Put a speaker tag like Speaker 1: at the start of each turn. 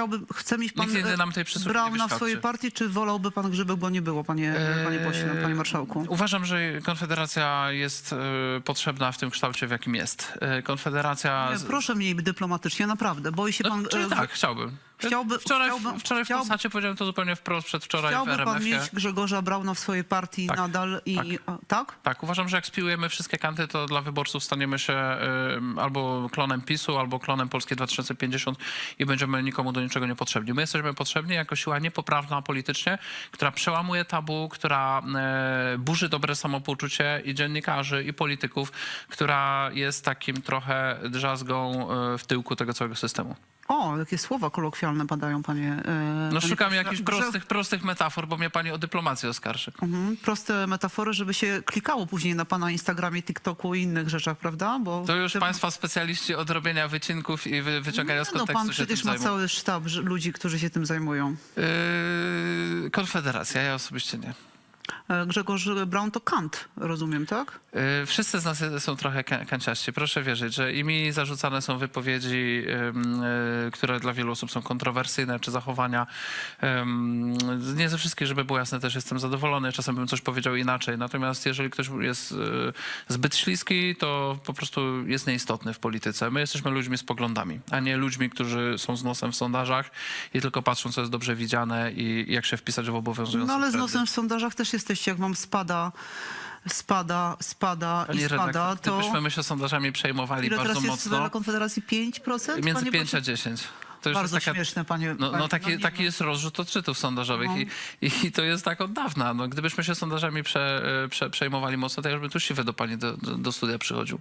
Speaker 1: chciałby, chce mieć pan
Speaker 2: Nikt inny nam tej przysługi nie wyświadczy.
Speaker 1: swojej partii, czy wolałby pan, żeby go nie było, panie, panie pośle, panie marszałku?
Speaker 2: Uważam, że Konfederacja jest e, potrzebna w tym kształcie, w jakim jest. E, Konfederacja... Z-
Speaker 1: proszę mniej dyplomatycznie, naprawdę. Boi się
Speaker 2: No,
Speaker 1: pan...
Speaker 2: czyli
Speaker 1: e,
Speaker 2: tak, chciałbym.
Speaker 1: Chciałby-
Speaker 2: wczoraj
Speaker 1: chciałby-
Speaker 2: wczoraj w
Speaker 1: chciałby-
Speaker 2: Polsacie powiedziałem to zupełnie wprost, przedwczoraj w
Speaker 1: Chciałby pan
Speaker 2: RMF-ie.
Speaker 1: mieć Grzegorza Brauna w swojej partii
Speaker 2: Tak,
Speaker 1: nadal i...
Speaker 2: tak.
Speaker 1: a, tak?
Speaker 2: Tak, uważam, że jak spiłujemy wszystkie kanty, to dla wyborców staniemy się ym, albo klonem PiSu, albo klonem Polski 2050 i będziemy nikomu do niczego niepotrzebni. My jesteśmy potrzebni jako siła niepoprawna politycznie, która przełamuje tabu, która e, burzy dobre samopoczucie i dziennikarzy, i polityków, która jest takim trochę drzazgą e, w tyłku tego całego systemu.
Speaker 1: O, jakie słowa kolokwialne padają, panie... e,
Speaker 2: No
Speaker 1: panie
Speaker 2: szukam jakichś
Speaker 1: Grze-
Speaker 2: prostych, prostych metafor, bo mnie pani o dyplomację oskarży.
Speaker 1: Mhm, proste metafory, żeby się klikało później na pana Instagramie, TikToku i innych rzeczach, prawda? Bo
Speaker 2: To już
Speaker 1: te-
Speaker 2: państwa specjaliści od robienia wycinków i wy, wyciągania z
Speaker 1: Nie, No
Speaker 2: kontekstu
Speaker 1: pan
Speaker 2: się
Speaker 1: przecież ma
Speaker 2: zajmą.
Speaker 1: cały sztab ludzi, którzy się tym zajmują.
Speaker 2: Yy, Konfederacja, ja osobiście nie.
Speaker 1: E, Grzegorz Braun to Kant, rozumiem, tak?
Speaker 2: Yy, Wszyscy z nas są trochę ka- kanciaści. Proszę wierzyć, że i mi zarzucane są wypowiedzi, yy, które dla wielu osób są kontrowersyjne, czy zachowania. Nie ze wszystkich, żeby było jasne, też jestem zadowolony. Czasem bym coś powiedział inaczej. Natomiast jeżeli ktoś jest zbyt śliski, to po prostu jest nieistotny w polityce. My jesteśmy ludźmi z poglądami, a nie ludźmi, którzy są z nosem w sondażach i tylko patrzą, co jest dobrze widziane i jak się wpisać w obowiązujące
Speaker 1: No ale z
Speaker 2: trendy.
Speaker 1: nosem w sondażach też jesteście, jak wam spada, spada, spada
Speaker 2: Pani
Speaker 1: i spada,
Speaker 2: redaktor,
Speaker 1: to
Speaker 2: gdybyśmy my się sondażami przejmowali
Speaker 1: ile
Speaker 2: bardzo
Speaker 1: teraz jest
Speaker 2: mocno,
Speaker 1: dla Konfederacji? 5%?
Speaker 2: między
Speaker 1: panie
Speaker 2: 5
Speaker 1: pośle?
Speaker 2: a 10. To już
Speaker 1: Bardzo
Speaker 2: jest taka,
Speaker 1: śmieszne, panie.
Speaker 2: no, no taki,
Speaker 1: nie,
Speaker 2: taki
Speaker 1: no.
Speaker 2: jest rozrzut odczytów sondażowych
Speaker 1: No.
Speaker 2: i, i to jest tak od dawna. No, gdybyśmy się sondażami prze, prze, przejmowali mocno, to ja już by tu siwy do pani do, do studia przychodził.